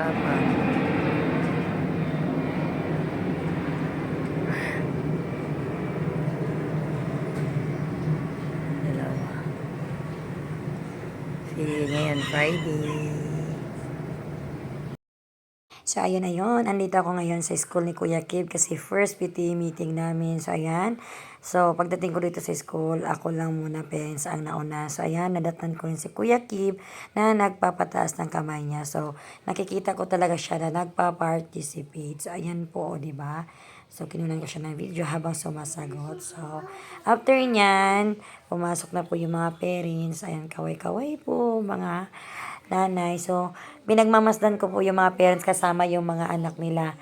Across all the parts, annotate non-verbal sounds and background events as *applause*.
Tama. Dalawa. See, ngayon Friday. So, ayun na yun. Andito ako ngayon sa school ni Kuya Kib kasi first PTA meeting namin. So, ayan. So, pagdating ko dito sa school, ako lang muna parents ang nauna. So, ayan, nadatan ko rin si Kuya Kib na nagpapataas ng kamay niya. So, nakikita ko talaga siya na nagpa-participate. So, ayan po, di ba? So, kinunan ko siya ng video habang sumasagot. So, after nyan, pumasok na po yung mga parents. Ayan, kaway-kaway po, mga nanay. So, pinagmamasdan ko po yung mga parents kasama yung mga anak nila.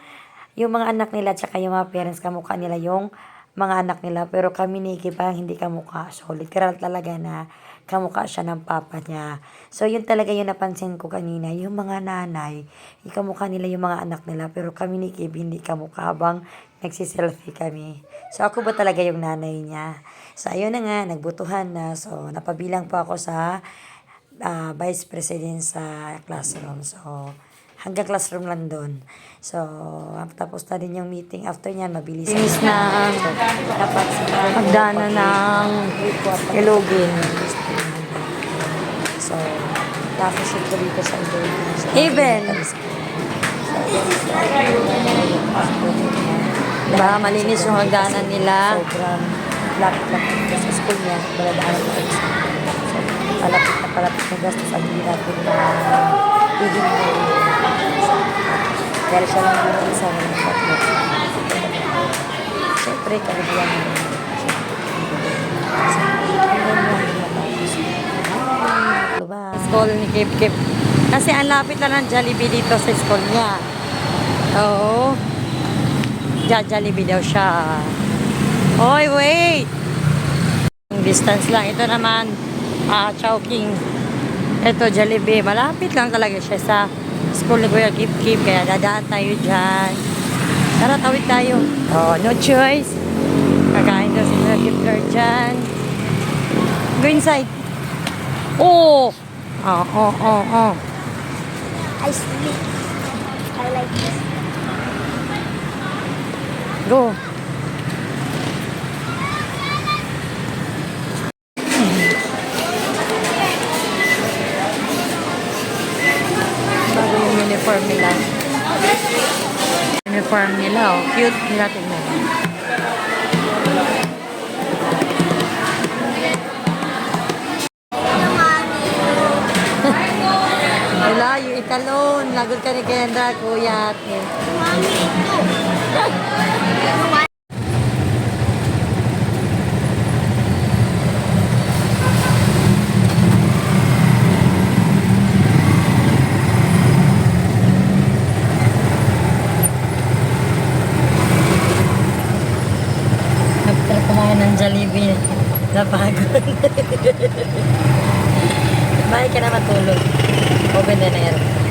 Yung mga anak nila tsaka yung mga parents kamukha nila yung mga anak nila. Pero kami ni Iki parang hindi kamukha. So, literal talaga na kamukha siya ng papa niya. So, yun talaga yung napansin ko kanina. Yung mga nanay, kamukha nila yung mga anak nila. Pero kami ni Kib, hindi kamukha habang nagsiselfie kami. So, ako ba talaga yung nanay niya? So, ayun na nga, nagbutuhan na. So, napabilang po ako sa ah, vice president sa classroom. So, hanggang classroom lang doon. So, tapos na din yung meeting. After niyan, mabilis. Finish na ang Dapat sila. pagdana ng ilugin. So, tapos ito dito sa. So, Even. Diba, malinis yung hagdanan nila. Sobrang lapit-lapit sa school niya. Baladaanan ko sa palapit na palapit na gastos ang hindi natin na higing na Dahil siya lang yung isa na ng tatlo. Siyempre, kalibuan. Diba? School ni Kip Kip. Kasi ang lapit lang ng Jollibee dito sa school niya. Oo. Jollibee daw siya. Oy, wait! Distance lang. Ito naman, ah, Chowking. Ito, Jollibee. Malapit lang talaga siya sa school ni Kuya Kip Kip. Kaya dadaan tayo dyan. Tara, tawid tayo. Oh, no choice. Kakain daw si Kuya Kip Kip dyan. Go inside. Oh! Oh, oh, oh, oh. I sleep. I like this. Go. Bago yung uniform nila. Uniform nila, oh. Cute nila tingnan. Wala, yung italon. Lagot ka ni Kendra, kuya. ate. Nagtry *laughs* ng Jollibee. Napagod. *laughs* Bahay ka na matulog. Open na na aircon.